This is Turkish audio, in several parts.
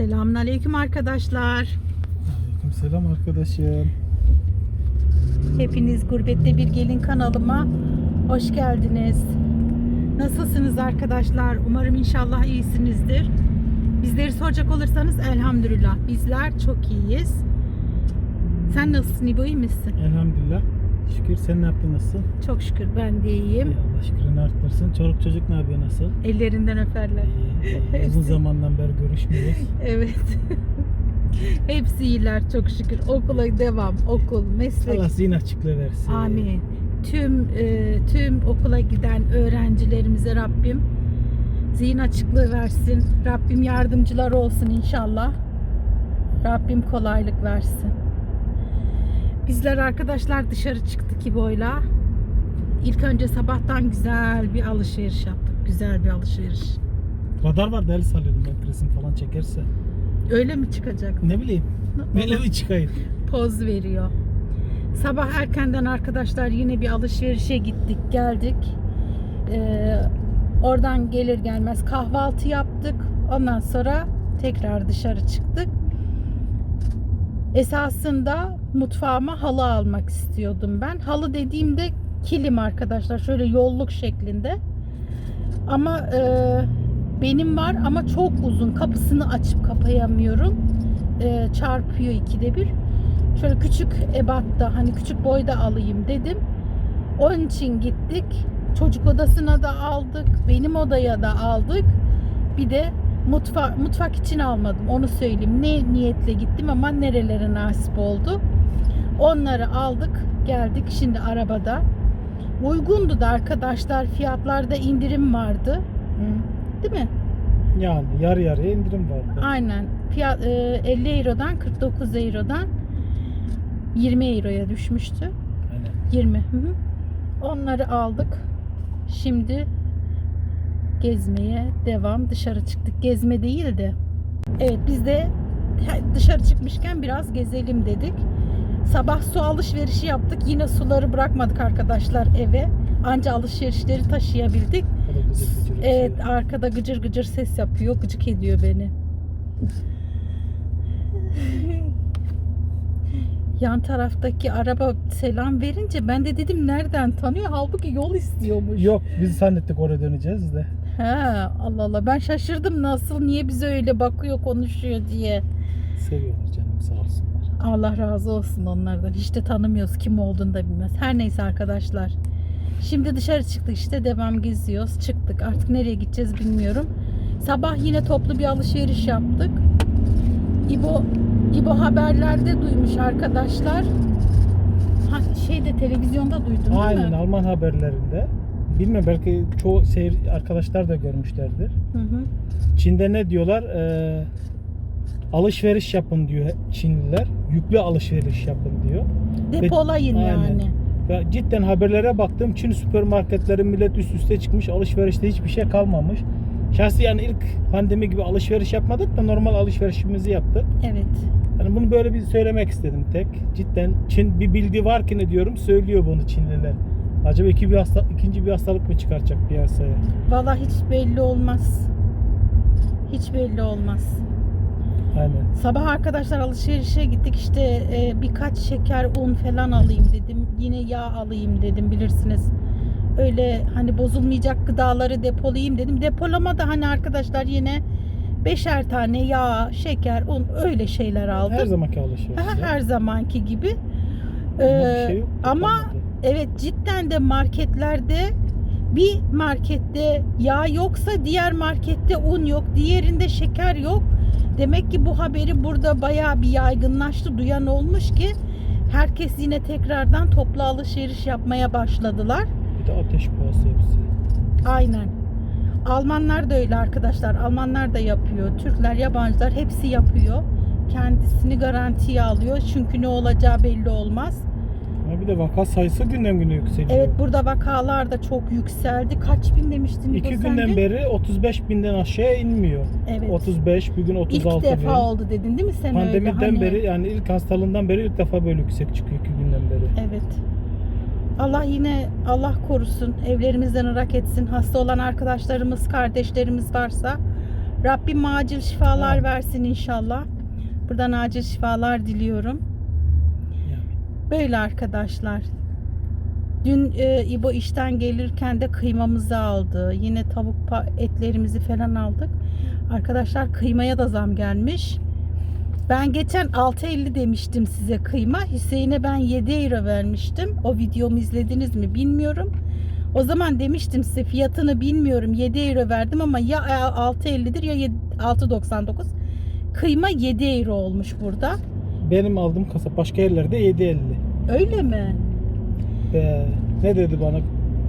Selamünaleyküm arkadaşlar. Aleykümselam arkadaşım. Hepiniz Gurbette Bir Gelin kanalıma hoş geldiniz. Nasılsınız arkadaşlar? Umarım inşallah iyisinizdir. Bizleri soracak olursanız elhamdülillah bizler çok iyiyiz. Sen nasılsın İbo iyi misin? Elhamdülillah. Şükür sen ne yaptın nasıl? Çok şükür ben de iyiyim. İyi, Allah şükürünü arttırsın. Çoluk çocuk ne yapıyor nasıl? Ellerinden öperler. İyi. Uzun zamandan beri görüşmüyoruz. Evet. Hepsi iyiler çok şükür. Okula devam, okul, meslek. Allah zihin açıklığı versin. Amin. Tüm e, tüm okula giden öğrencilerimize Rabbim zihin açıklığı versin. Rabbim yardımcılar olsun inşallah. Rabbim kolaylık versin. Bizler arkadaşlar dışarı çıktık İbo'yla. İlk önce sabahtan güzel bir alışveriş yaptık. Güzel bir alışveriş. Radar var deli salıyordum ben resim falan çekerse. Öyle mi çıkacak? Ne bileyim. Böyle bir çıkayım. poz veriyor. Sabah erkenden arkadaşlar yine bir alışverişe gittik geldik. Ee, oradan gelir gelmez kahvaltı yaptık. Ondan sonra tekrar dışarı çıktık. Esasında mutfağıma halı almak istiyordum ben. Halı dediğimde kilim arkadaşlar şöyle yolluk şeklinde. Ama e, benim var ama çok uzun kapısını açıp kapayamıyorum e, çarpıyor ikide bir. Şöyle küçük ebatta hani küçük boyda alayım dedim. Onun için gittik. Çocuk odasına da aldık. Benim odaya da aldık. Bir de mutfak mutfak için almadım. Onu söyleyeyim. Ne niyetle gittim ama nerelere nasip oldu. Onları aldık. Geldik şimdi arabada. Uygundu da arkadaşlar. Fiyatlarda indirim vardı. Değil mi? Yani yarı yarıya indirim vardı. Aynen. Fiyat, e, 50 Euro'dan 49 Euro'dan 20 Euro'ya düşmüştü. Aynen. 20. Hı hı. Onları aldık. Şimdi gezmeye devam. Dışarı çıktık. Gezme değil de. Evet biz de dışarı çıkmışken biraz gezelim dedik. Sabah su alışverişi yaptık. Yine suları bırakmadık arkadaşlar eve. Anca alışverişleri taşıyabildik. Evet arkada gıcır gıcır ses yapıyor. Gıcık ediyor beni. Yan taraftaki araba selam verince ben de dedim nereden tanıyor? Halbuki yol istiyormuş. Yok biz zannettik oraya döneceğiz de. He Allah Allah ben şaşırdım nasıl niye bize öyle bakıyor konuşuyor diye. Seviyorlar canım sağ olsunlar. Allah razı olsun onlardan. Hiç de tanımıyoruz kim olduğunu da bilmez. Her neyse arkadaşlar. Şimdi dışarı çıktık işte devam geziyoruz. Çıktık artık nereye gideceğiz bilmiyorum. Sabah yine toplu bir alışveriş yaptık. İbo İbo haberlerde duymuş arkadaşlar. Ha şeyde televizyonda duydum değil Aynen mi? Alman haberlerinde. Bilmiyorum belki çoğu seyir arkadaşlar da görmüşlerdir. Hı hı. Çin'de ne diyorlar? Ee, alışveriş yapın diyor Çinliler. Yüklü alışveriş yapın diyor. Depolayın Aynen. yani. Ya cidden haberlere baktım. Çin süpermarketleri millet üst üste çıkmış. Alışverişte hiçbir şey kalmamış. Şahsi yani ilk pandemi gibi alışveriş yapmadık da normal alışverişimizi yaptık. Evet. Yani bunu böyle bir söylemek istedim tek. Cidden Çin bir bilgi var ki ne diyorum söylüyor bunu Çinliler. Acaba iki bir hasta, ikinci bir hastalık mı çıkaracak piyasaya? Vallahi hiç belli olmaz. Hiç belli olmaz. Aynen. Sabah arkadaşlar alışverişe gittik işte e, birkaç şeker un falan alayım dedim. Yine yağ alayım dedim bilirsiniz. Öyle hani bozulmayacak gıdaları depolayayım dedim. Depolama da hani arkadaşlar yine beşer tane yağ, şeker, un öyle şeyler aldım. Her zamanki alışveriş. Ya. her zamanki gibi. Ama Ee, şey ama. Evet cidden de marketlerde bir markette yağ yoksa diğer markette un yok, diğerinde şeker yok. Demek ki bu haberi burada bayağı bir yaygınlaştı. Duyan olmuş ki herkes yine tekrardan toplu alışveriş yapmaya başladılar. Bir de ateş pahası hepsi. Aynen. Almanlar da öyle arkadaşlar. Almanlar da yapıyor. Türkler, yabancılar hepsi yapıyor. Kendisini garantiye alıyor. Çünkü ne olacağı belli olmaz. Bir de vaka sayısı günden güne yükseliyor. Evet burada vakalar da çok yükseldi. Kaç bin demiştin? İki günden de? beri 35 binden aşağıya inmiyor. Evet. 35, bir gün 36 İlk defa bin. oldu dedin değil mi sen öyle? Pandemiden Hani- beri yani ilk hastalığından beri ilk defa böyle yüksek çıkıyor iki günden beri. Evet. Allah yine Allah korusun. Evlerimizden ırak etsin. Hasta olan arkadaşlarımız, kardeşlerimiz varsa Rabbim acil şifalar Amin. versin inşallah. Buradan acil şifalar diliyorum. Böyle arkadaşlar. Dün e, İbo işten gelirken de kıymamızı aldı. Yine tavuk etlerimizi falan aldık. Arkadaşlar kıymaya da zam gelmiş. Ben geçen 6.50 demiştim size kıyma. Hüseyin'e ben 7 euro vermiştim. O videomu izlediniz mi bilmiyorum. O zaman demiştim size fiyatını bilmiyorum. 7 euro verdim ama ya 6.50'dir ya yedi- 6.99. Kıyma 7 euro olmuş burada. Benim aldığım kasap başka yerlerde 7.50. Öyle mi? Ee, ne dedi bana?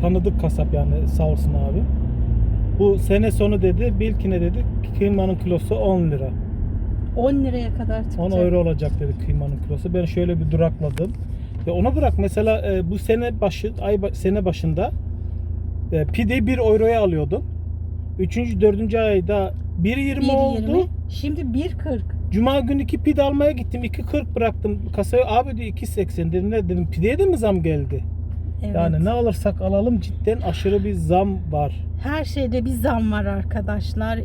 Tanıdık kasap yani sağ olsun abi. Bu sene sonu dedi. Bilkine dedi kıymanın kilosu 10 lira. 10 liraya kadar çıkacak. 10 euro olacak dedi kıymanın kilosu. Ben şöyle bir durakladım. Ya ona bırak mesela e, bu sene başı ay sene başında e, pideyi 1 euroya alıyordum. 3. 4. ayda 1.20 oldu. 1.20. Şimdi 1.40. Cuma günü iki pide almaya gittim. 2.40 bıraktım. Kasaya abi diyor 2.80 dedim. Ne dedim pideye de mi zam geldi? Evet. Yani ne alırsak alalım cidden aşırı bir zam var. Her şeyde bir zam var arkadaşlar.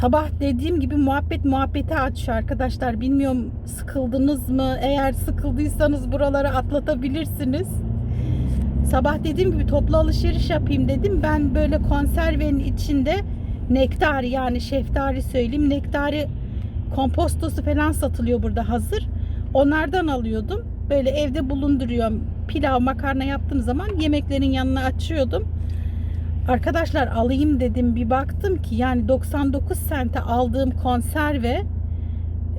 Sabah dediğim gibi muhabbet muhabbeti açıyor arkadaşlar. Bilmiyorum sıkıldınız mı? Eğer sıkıldıysanız buraları atlatabilirsiniz. Sabah dediğim gibi toplu alışveriş yapayım dedim. Ben böyle konservenin içinde nektar yani şeftali söyleyeyim. Nektari kompostosu falan satılıyor burada hazır. Onlardan alıyordum. Böyle evde bulunduruyorum. Pilav, makarna yaptığım zaman yemeklerin yanına açıyordum. Arkadaşlar alayım dedim bir baktım ki yani 99 sente aldığım konserve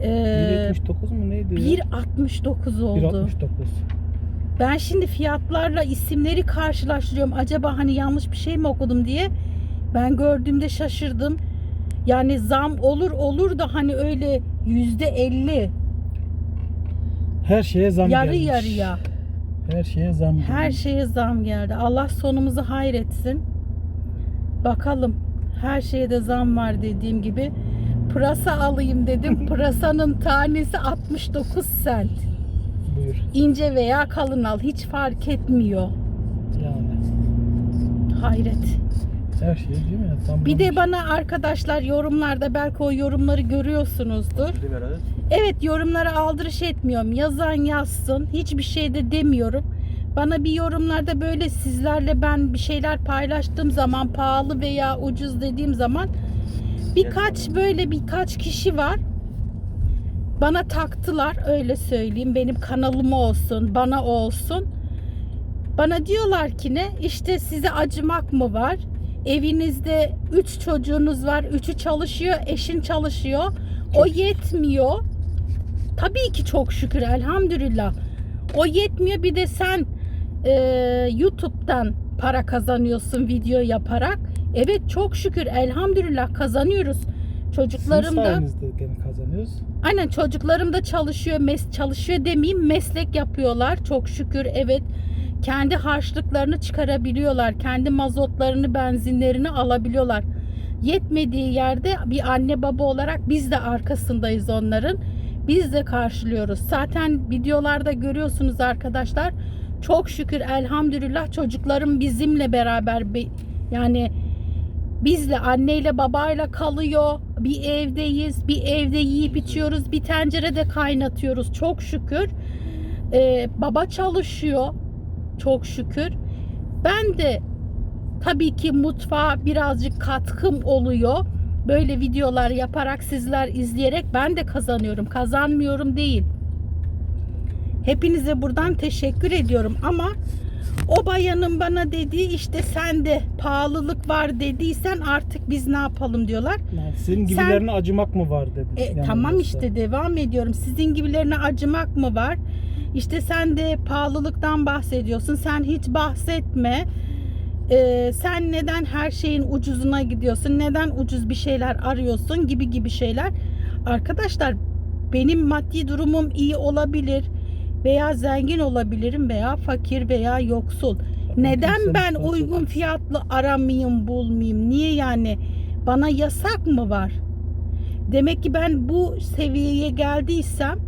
e, 1.79 mu neydi ya? 1.69 oldu. 1.69. Ben şimdi fiyatlarla isimleri karşılaştırıyorum. Acaba hani yanlış bir şey mi okudum diye. Ben gördüğümde şaşırdım. Yani zam olur olur da hani öyle yüzde elli Her şeye zam yarı gelmiş. yarıya Her şeye zam her gelmiş. şeye zam geldi. Allah sonumuzu hayretsin. Bakalım her şeye de zam var dediğim gibi. Pırasa alayım dedim. Pırasanın tanesi 69 sent. Buyur. İnce veya kalın al hiç fark etmiyor. Yani Hayret. Her şey değil mi? Zam Bir de bana arkadaşlar yorumlarda belki o yorumları görüyorsunuzdur. Evet yorumlara aldırış etmiyorum. Yazan yazsın. Hiçbir şey de demiyorum. Bana bir yorumlarda böyle sizlerle ben bir şeyler paylaştığım zaman pahalı veya ucuz dediğim zaman birkaç böyle birkaç kişi var. Bana taktılar öyle söyleyeyim. Benim kanalım olsun, bana olsun. Bana diyorlar ki ne? İşte size acımak mı var? Evinizde 3 çocuğunuz var. Üçü çalışıyor, eşin çalışıyor. O yetmiyor. Tabii ki çok şükür elhamdülillah. O yetmiyor bir de sen e, YouTube'dan para kazanıyorsun video yaparak. Evet çok şükür elhamdülillah kazanıyoruz. Çocuklarım da gene kazanıyoruz. aynen çocuklarım da çalışıyor. Mes çalışıyor demeyeyim meslek yapıyorlar. Çok şükür evet. Kendi harçlıklarını çıkarabiliyorlar. Kendi mazotlarını, benzinlerini alabiliyorlar. Yetmediği yerde bir anne baba olarak biz de arkasındayız onların. Biz de karşılıyoruz. Zaten videolarda görüyorsunuz arkadaşlar. Çok şükür elhamdülillah çocuklarım bizimle beraber be- yani bizle anneyle babayla kalıyor. Bir evdeyiz. Bir evde yiyip içiyoruz. Bir tencerede kaynatıyoruz. Çok şükür. Ee, baba çalışıyor. Çok şükür. Ben de tabii ki mutfağa birazcık katkım oluyor. Böyle videolar yaparak sizler izleyerek ben de kazanıyorum. Kazanmıyorum değil. Hepinize buradan teşekkür ediyorum ama o bayanın bana dediği işte sende pahalılık var dediysen artık biz ne yapalım diyorlar. Yani sizin gibilerine acımak mı var dedi. E, Yani tamam işte devam ediyorum. Sizin gibilerine acımak mı var? İşte sen de pahalılıktan bahsediyorsun. Sen hiç bahsetme. E, sen neden her şeyin ucuzuna gidiyorsun? Neden ucuz bir şeyler arıyorsun? Gibi gibi şeyler. Arkadaşlar benim maddi durumum iyi olabilir veya zengin olabilirim veya fakir veya yoksul. Neden ben uygun fiyatlı aramayayım, bulmayayım? Niye yani? Bana yasak mı var? Demek ki ben bu seviyeye geldiysem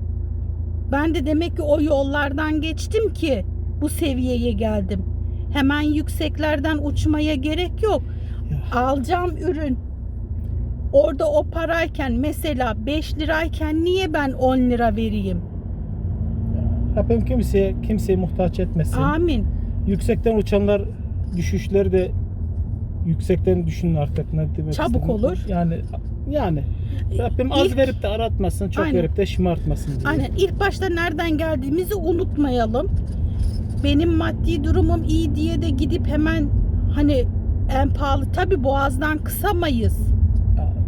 ben de demek ki o yollardan geçtim ki bu seviyeye geldim. Hemen yükseklerden uçmaya gerek yok. Alacağım ürün Orada o parayken mesela 5 lirayken niye ben 10 lira vereyim? Rabbim kimseye kimseye muhtaç etmesin. Amin. Yüksekten uçanlar düşüşleri de yüksekten düşünün artık ne demek Çabuk istediğimi. olur. Yani yani Rabbim az İlk- verip de aratmasın, çok Aynen. verip de şımartmasın diye. Aynen. İlk başta nereden geldiğimizi unutmayalım. Benim maddi durumum iyi diye de gidip hemen hani en pahalı tabi boğazdan kısamayız.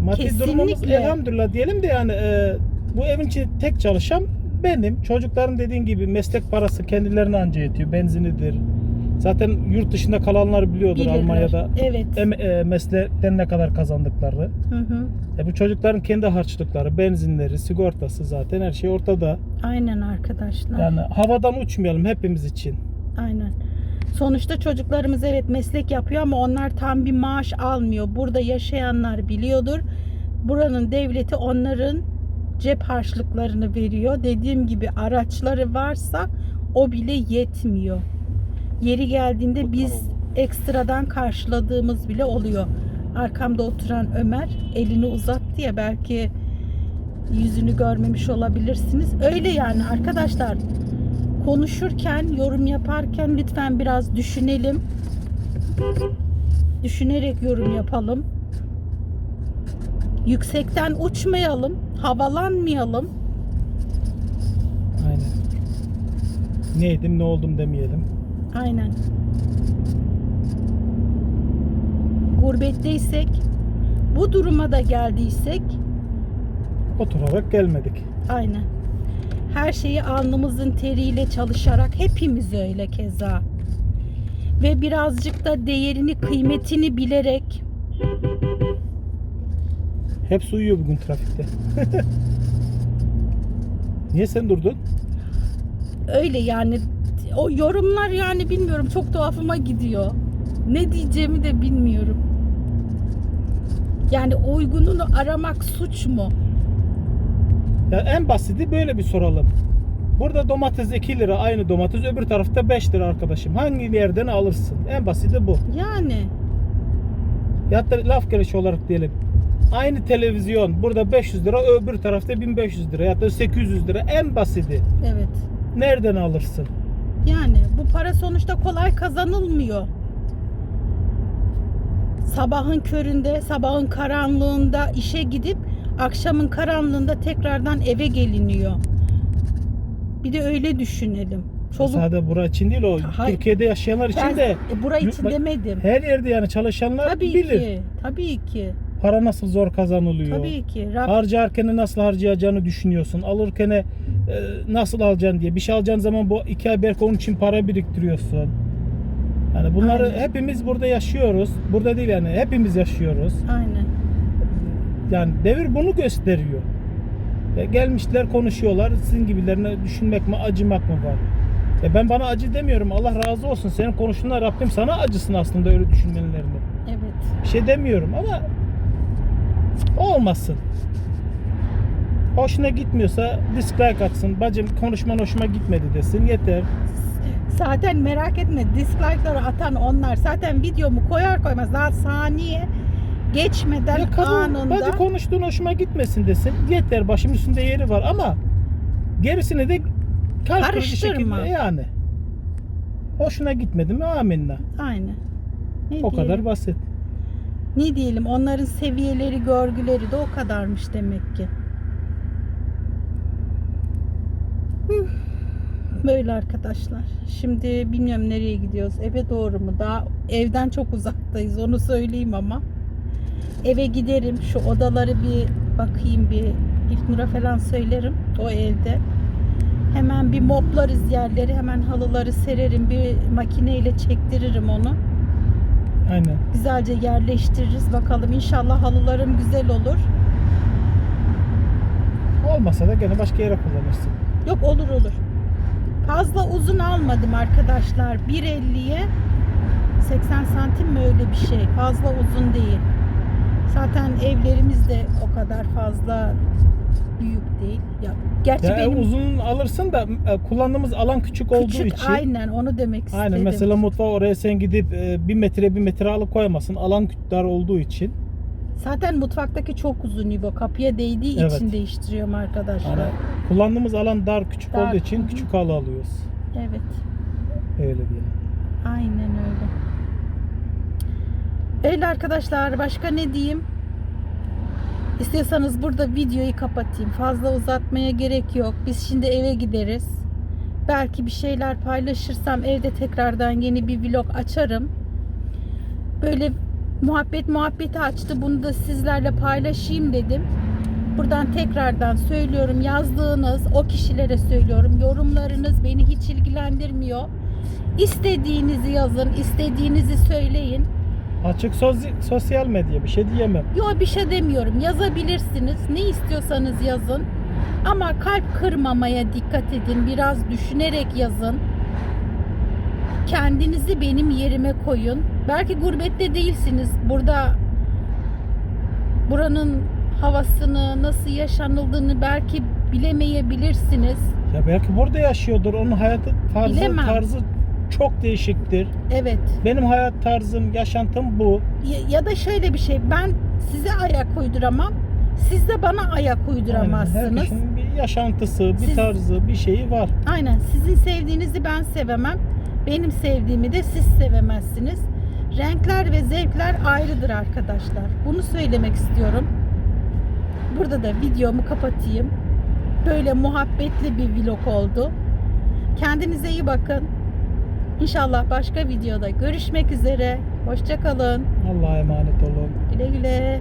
Maddi Kesinlikle. durumumuz elhamdülillah diyelim de yani e, bu evin için tek çalışan benim. Çocukların dediğin gibi meslek parası kendilerine anca yetiyor. Benzinidir. Zaten yurt dışında kalanlar biliyordur Bilirler. Almanya'da Evet. em, e, meslekten ne kadar kazandıkları. Hı hı. E, bu çocukların kendi harçlıkları, benzinleri, sigortası zaten her şey ortada. Aynen arkadaşlar. Yani havadan uçmayalım hepimiz için. Aynen. Sonuçta çocuklarımız evet meslek yapıyor ama onlar tam bir maaş almıyor. Burada yaşayanlar biliyordur. Buranın devleti onların cep harçlıklarını veriyor. Dediğim gibi araçları varsa o bile yetmiyor. Yeri geldiğinde biz ekstradan karşıladığımız bile oluyor. Arkamda oturan Ömer elini uzattı ya belki yüzünü görmemiş olabilirsiniz. Öyle yani arkadaşlar konuşurken, yorum yaparken lütfen biraz düşünelim. Düşünerek yorum yapalım. Yüksekten uçmayalım, havalanmayalım. Aynen. Neydim ne oldum demeyelim. Aynen. Gurbetteysek, bu duruma da geldiysek Oturarak gelmedik. Aynen. Her şeyi alnımızın teriyle çalışarak hepimiz öyle keza. Ve birazcık da değerini, kıymetini bilerek Hepsi uyuyor bugün trafikte. Niye sen durdun? öyle yani o yorumlar yani bilmiyorum çok tuhafıma gidiyor. Ne diyeceğimi de bilmiyorum. Yani uygununu aramak suç mu? Ya en basiti böyle bir soralım. Burada domates 2 lira aynı domates öbür tarafta 5 lira arkadaşım. Hangi yerden alırsın? En basiti bu. Yani Ya da laf gelişi olarak diyelim. Aynı televizyon burada 500 lira öbür tarafta 1500 lira ya da 800 lira en basiti. evet. Nereden alırsın? Yani bu para sonuçta kolay kazanılmıyor. Sabahın köründe, sabahın karanlığında işe gidip akşamın karanlığında tekrardan eve geliniyor. Bir de öyle düşünelim. Çoluk Sadece bura için değil o. Hayır. Türkiye'de yaşayanlar için ben de e, bura için Bak, demedim. her yerde yani çalışanlar Tabii bilir. ki. Tabii ki. Para nasıl zor kazanılıyor. Tabii ki. Rab- Harcarken nasıl harcayacağını düşünüyorsun. Alırken nasıl alacaksın diye. Bir şey alacağın zaman bu iki ay belki onun için para biriktiriyorsun. Yani bunları Aynen. hepimiz burada yaşıyoruz. Burada değil yani hepimiz yaşıyoruz. Aynen. Yani devir bunu gösteriyor. E, gelmişler konuşuyorlar. Sizin gibilerine düşünmek mi acımak mı var? E ben bana acı demiyorum. Allah razı olsun. Senin konuştuğunda Rabbim sana acısın aslında öyle düşünmelerini. Evet. Bir şey demiyorum ama olmasın. Hoşuna gitmiyorsa dislike atsın. Bacım konuşman hoşuma gitmedi desin. Yeter. Zaten merak etme dislike'ları atan onlar. Zaten videomu koyar koymaz daha saniye geçmeden Ya kadın, anında bacı konuştuğun hoşuma gitmesin desin. Yeter. Başım üstünde yeri var ama gerisini de kalp kırıcı Karıştırma. şekilde yani. Hoşuna gitmedi mi amenna. Aynen. Ne O kadar diyelim? basit. Ne diyelim onların seviyeleri, görgüleri de o kadarmış demek ki. Böyle arkadaşlar. Şimdi bilmiyorum nereye gidiyoruz. Eve doğru mu? Daha evden çok uzaktayız. Onu söyleyeyim ama. Eve giderim. Şu odaları bir bakayım bir. İlknur'a falan söylerim. O evde. Hemen bir moplarız yerleri. Hemen halıları sererim. Bir makineyle çektiririm onu. Aynen. Güzelce yerleştiririz. Bakalım inşallah halılarım güzel olur. Olmasa da gene başka yere kullanırsın. Yok olur olur. Fazla uzun almadım arkadaşlar. 1.50'ye 80 santim mi öyle bir şey. Fazla uzun değil. Zaten evlerimiz de o kadar fazla büyük değil. Ya gerçi Ya benim uzun alırsın da e, kullandığımız alan küçük olduğu küçük için. aynen onu demek istedim. Aynen mesela mutfağı oraya sen gidip e, bir metre bir metre alıp koyamazsın. Alan dar olduğu için. Zaten mutfaktaki çok uzun İbo. Kapıya değdiği Evet. için değiştiriyorum arkadaşlar. Yani kullandığımız alan dar küçük Dar. olduğu için Hı küçük halı alıyoruz. Evet. Öyle diyelim. Aynen öyle. Öyle arkadaşlar başka ne diyeyim? İstiyorsanız burada videoyu kapatayım. Fazla uzatmaya gerek yok. Biz şimdi eve gideriz. Belki bir şeyler paylaşırsam evde tekrardan yeni bir vlog açarım. Böyle muhabbet muhabbeti açtı. Bunu da sizlerle paylaşayım dedim. Buradan tekrardan söylüyorum. Yazdığınız o kişilere söylüyorum. Yorumlarınız beni hiç ilgilendirmiyor. İstediğinizi yazın, istediğinizi söyleyin. Açık sozi- sosyal medya bir şey diyemem. Yo bir şey demiyorum. Yazabilirsiniz. Ne istiyorsanız yazın. Ama kalp kırmamaya dikkat edin. Biraz düşünerek yazın. Kendinizi benim yerime koyun. Belki gurbette değilsiniz. Burada buranın havasını, nasıl yaşanıldığını belki bilemeyebilirsiniz. Ya belki burada yaşıyordur. Onun hayat tarzı, Bilemem. tarzı çok değişiktir. Evet. Benim hayat tarzım, yaşantım bu. Ya, ya da şöyle bir şey. Ben size ayak uyduramam. Siz de bana ayak Aynen. uyduramazsınız. Herkesin bir yaşantısı, bir Siz- tarzı, bir şeyi var. Aynen. Sizin sevdiğinizi ben sevemem. Benim sevdiğimi de siz sevemezsiniz. Renkler ve zevkler ayrıdır arkadaşlar. Bunu söylemek istiyorum. Burada da videomu kapatayım. Böyle muhabbetli bir vlog oldu. Kendinize iyi bakın. İnşallah başka videoda görüşmek üzere. Hoşçakalın. Allah'a emanet olun. Güle güle.